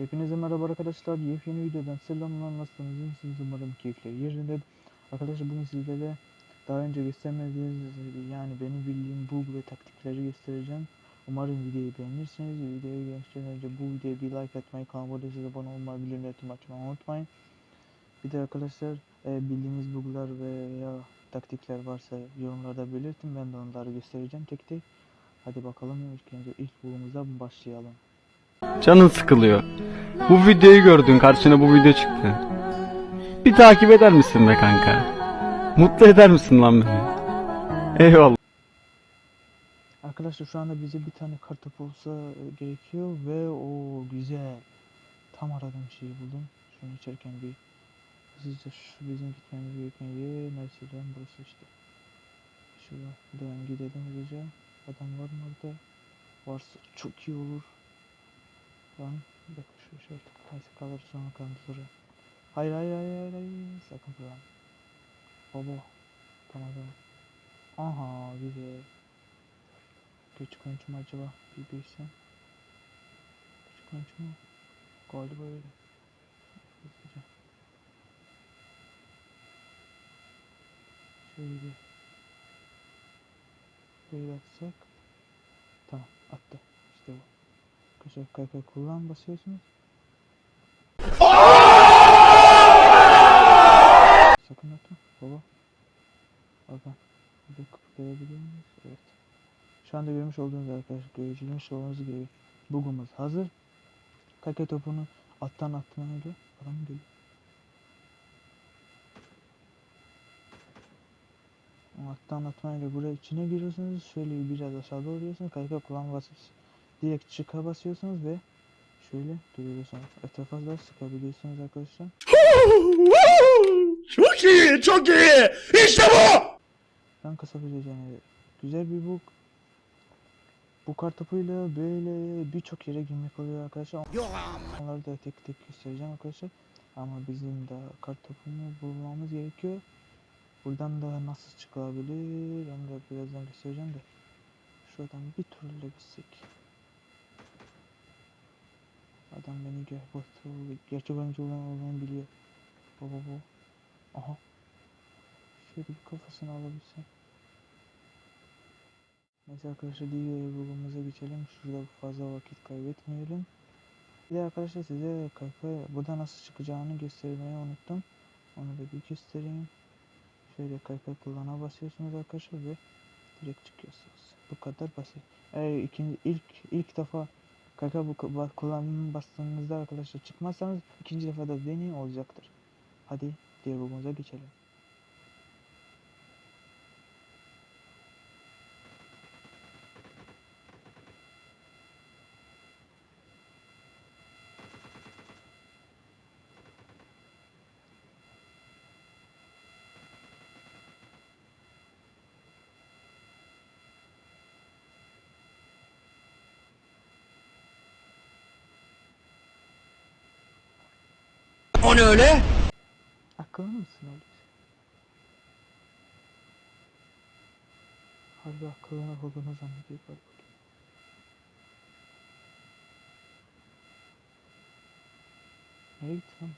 Hepinize merhaba arkadaşlar. Yepyeni videodan selamlar. Nasılsınız? İyi misiniz? Umarım keyifleri yerinde. Arkadaşlar bugün sizlere daha önce göstermediğiniz yani benim bildiğim bug ve taktikleri göstereceğim. Umarım videoyu beğenirsiniz. Videoyu geçmeden önce bu videoya bir like atmayı, kanalıma abone olmayı, bildirimleri tüm açmayı unutmayın. Bir de arkadaşlar e, bildiğiniz buglar veya taktikler varsa yorumlarda belirtin. Ben de onları göstereceğim tek tek. Hadi bakalım ilk önce ilk bugumuza başlayalım. Canın sıkılıyor. Bu videoyu gördün karşına bu video çıktı. Bir takip eder misin be kanka? Mutlu eder misin lan beni? Eyvallah. Arkadaşlar şu anda bize bir tane kartop olsa e, gerekiyor ve o güzel. Tam aradığım şeyi buldum. Şunu içerken bir hızlıca şu bizim gitmemiz gereken yer neresi lan burası işte. Şuradan gidelim hızlıca. Adam var mı orada? Varsa çok iyi olur. Lan bir dakika şu şey neyse kalır sonra kalır. Hayır hayır hayır hayır hayır sakın falan. Baba tamam tamam. Aha güzel. Küçük oyuncu mu acaba? Bir bilsem. Küçük oyuncu mu? Galiba öyle. Hızlıca. Şöyle. Böyle atsak. Tamam attı. Arkadaşlar kayka kullan basıyorsunuz. Sakın atma baba. Bakın. Bir de kıpırtayabiliyor muyuz? Evet. Şu anda görmüş olduğunuz arkadaşlar görmüş olduğunuz gibi bugumuz hazır. Kake topunu alttan atmayla adam geliyor. O Alttan atmayla buraya içine giriyorsunuz. Şöyle biraz aşağı doğru iniyorsunuz. Kayka kullan basıyorsunuz. Direkt çıka basıyorsunuz ve şöyle duruyorsunuz. Etrafa da sıkabiliyorsunuz arkadaşlar. Çok iyi, çok iyi. İşte bu. Ben kasabilecek yani güzel bir bug. Bu kartopuyla böyle birçok yere girmek oluyor arkadaşlar. Onları da tek tek göstereceğim arkadaşlar. Ama bizim de kartopunu bulmamız gerekiyor. Buradan da nasıl çıkabilir onu da birazdan göstereceğim de. Şuradan bir turla gitsek. Adam beni bu gerçek oyuncu olan olduğunu biliyor. Baba bu. Aha. Şöyle bir kafasını alabilsem. Neyse arkadaşlar diğer bölümümüze geçelim. Şurada fazla vakit kaybetmeyelim. Bir de arkadaşlar size kayka burada nasıl çıkacağını göstermeyi unuttum. Onu da bir göstereyim. Şöyle kayka kullana basıyorsunuz arkadaşlar ve direkt çıkıyorsunuz. Bu kadar basit. Eğer ikinci ilk ilk defa kayka bu kullanım bastığınızda arkadaşlar çıkmazsanız ikinci defa da deneyin olacaktır. Hadi diğer bölümümüze geçelim. O ne öyle? Akıllı mısın oğlum? Harbi akıllı olduğunu zannediyor. Nereye gitti lan?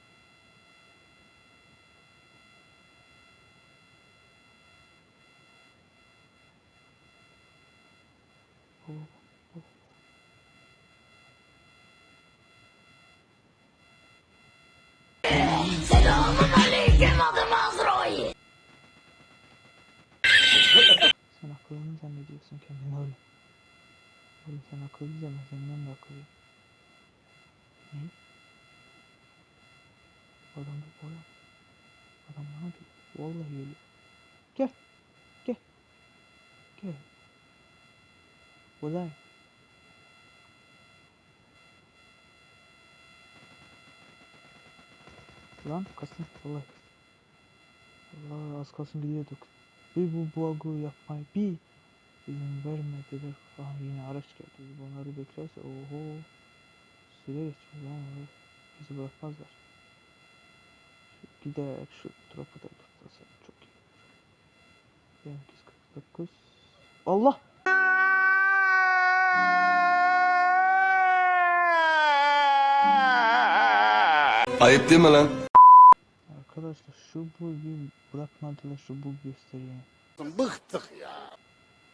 Zannediyorsun kendini öyle? Oğlum sen akıllı deme, senden de akıllı. Ne? Adam bu adam. Adam ne yapıyor? Vallahi geliyor. Gel. Gel. Gel. Buradayım. Lan kasın. Kasın. Allah az kalsın gidiyorduk. Bir bu bug'u yapmayı bir izin vermediler. Ah yine araç geldi. Bunları beklerse oho süre geçiyor lan. onlar Bizi bırakmazlar. Şu gider şu trafo da tutsa çok iyi. Benimki 49. Allah! Ayıp değil mi lan? Arkadaşlar şu bug'ü bırakmadılar şu bug gösteriyor. Bıktık ya.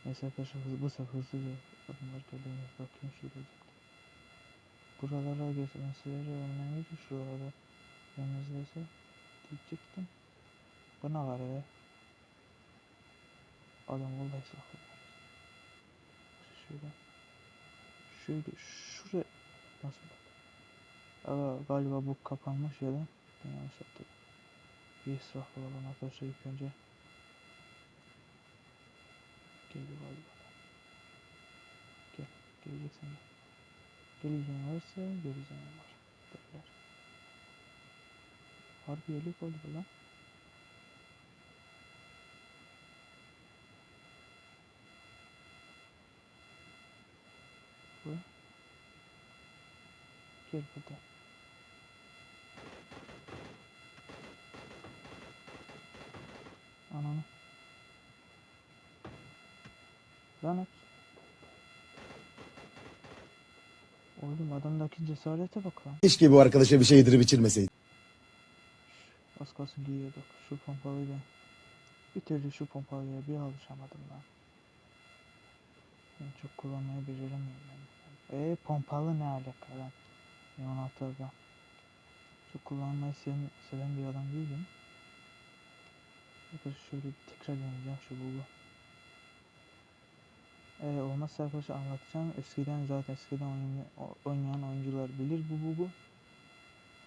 Neyse arkadaşlar hızlı, bu sefer hızlıca adımlar geliyor. Bakayım şurada. Buralara geçmeseleri önemliydi. Şuralara yönlendirse diyecektim. Bana var ya. Adam vallahi silahlı. Şöyle. Şöyle şuraya nasıl bak. Aa, galiba bu kapanmış ya da ben yanlış yaptım. Bir israf olalım arkadaşlar ilk önce. Geliyor galiba. Gel. Geleceksin gel. Geleceğin varsa göreceğin var. Derler. Harbi öyle galiba lan. Bu. Gel burada. Ananı. Lanet. Oğlum adamdaki cesarete bak lan. Keşke bu arkadaşa bir şey yedirip içirmeseydim. Az kalsın giyiyorduk. Şu pompalıyla. Bir türlü şu pompalıya bir alışamadım lan. Ben çok kullanmayı beceremiyorum ben. Eee pompalı ne alaka lan? M16 aga. Çok kullanmayı seven, seven bir adam değilim. Arkadaşlar şöyle bir tekrar deneyeceğim şu bugu. Ee, olmazsa arkadaşlar anlatacağım. Eskiden zaten eskiden oynayan, oyuncular bilir bu bugu.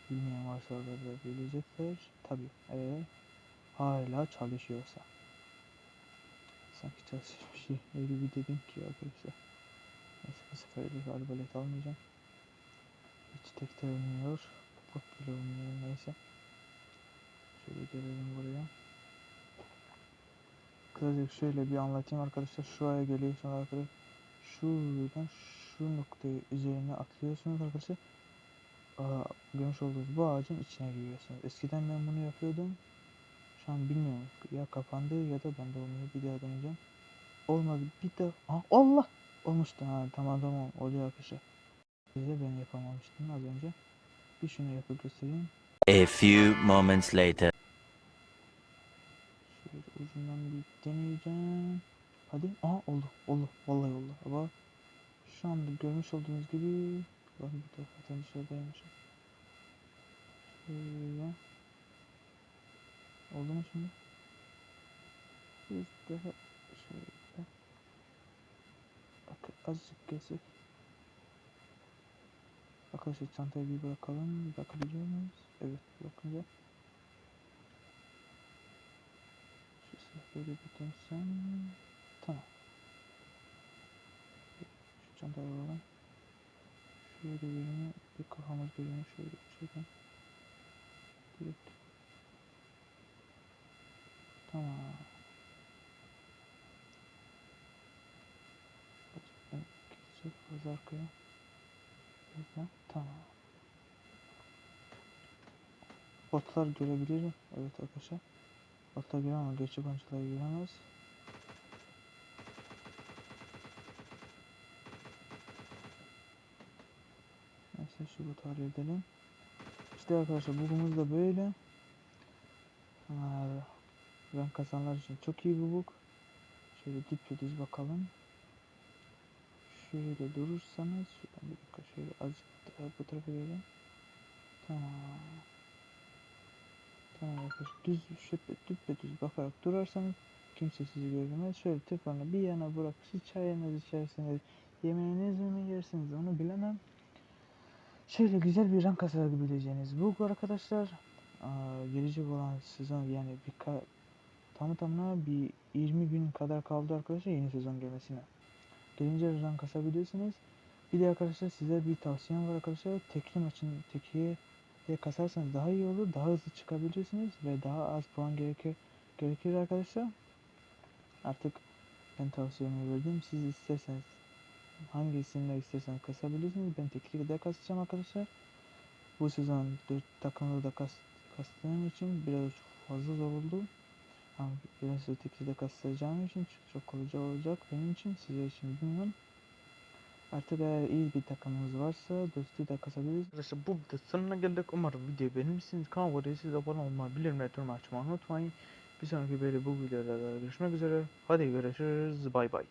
Bilmeyen varsa da bilecekler. Tabi eğer hala çalışıyorsa. Sanki çalışmış şey. Öyle bir dedim ki arkadaşlar. Neyse bu sefer bir arbalet almayacağım. Hiç tek de olmuyor. Bot bile olmuyor neyse. Şöyle gelelim buraya. Kısacık şöyle bir anlatayım arkadaşlar. Şuraya geliyorsunuz arkadaşlar. Şuradan şu noktayı üzerine atlıyorsunuz arkadaşlar. Aa, görmüş olduğunuz bu ağacın içine giriyorsunuz. Eskiden ben bunu yapıyordum. Şu an bilmiyorum. Ya kapandı ya da bende olmuyor. Bir daha deneyeceğim. Olmadı. Bir daha. Aa, Allah! Olmuştu. Ha, tamam tamam. Oluyor arkadaşlar. Size ben yapamamıştım az önce. Bir şunu yapıp göstereyim. A few moments later. Ucundan bir deneyeceğim. Hadi. Aa oldu. Oldu. Vallahi oldu. Ama şu anda görmüş olduğunuz gibi Lan bir de zaten dışarıdaymışım. Şöyle. Oldu mu şimdi? Bir daha şöyle. Bak azıcık gezsek. Arkadaşlar çantayı bir bırakalım. Bakabiliyor muyuz? Evet bakınca. Şu silah böyle bir dönsem. Tamam. Şu çantayı alalım. Şöyle birini bir kafamız görünüyor şöyle şuradan. Direkt. Tamam. Geçecek fazla arkaya. Buradan. Tamam. Botlar görebilirim. Evet arkadaşlar. Botlar görüyor ama gerçek oyuncular göremez. Neyse şu botu halledelim. İşte arkadaşlar bugümüz de böyle. Ben kazanlar için çok iyi bir bug. Şöyle dip bakalım. Şöyle durursanız şuradan bir dakika şöyle azıcık bu tarafa gelin. Tamam. Tamam arkadaşlar düz bakarak durarsanız kimse sizi görmez. Şöyle telefonu bir yana bırak siz çayınızı içersiniz. Yemeğinizi mi yersiniz onu bilemem. Şöyle güzel bir rank kazanabileceğiniz bu arkadaşlar. Aa, gelecek olan sezon yani bir tamı tamına bir 20 gün kadar kaldı arkadaşlar yeni sezon gelmesine. Gelince rank kasabilirsiniz. Bir de arkadaşlar size bir tavsiyem var arkadaşlar. Tekli maçın tekiye de kasarsanız daha iyi olur. Daha hızlı çıkabilirsiniz ve daha az puan gerekir, gerekir arkadaşlar. Artık ben tavsiyemi verdim. Siz isterseniz hangisini isterseniz kasabilirsiniz. Ben tekli de kasacağım arkadaşlar. Bu sezon 4 takımda da kas, kastığım için biraz fazla zor oldu. Ama biraz da tekli de kasacağım için çok kolay olacak benim için. Size için bilmiyorum. Artık eğer iyi bir takımımız varsa dostu da kasabiliriz. Arkadaşlar bu videonun sonuna geldik. Umarım videoyu beğenmişsiniz. Kanalıma siz abone olmayı, bildirimleri açmayı unutmayın. Bir sonraki böyle bu videoda görüşmek üzere. Hadi görüşürüz. Bay bay.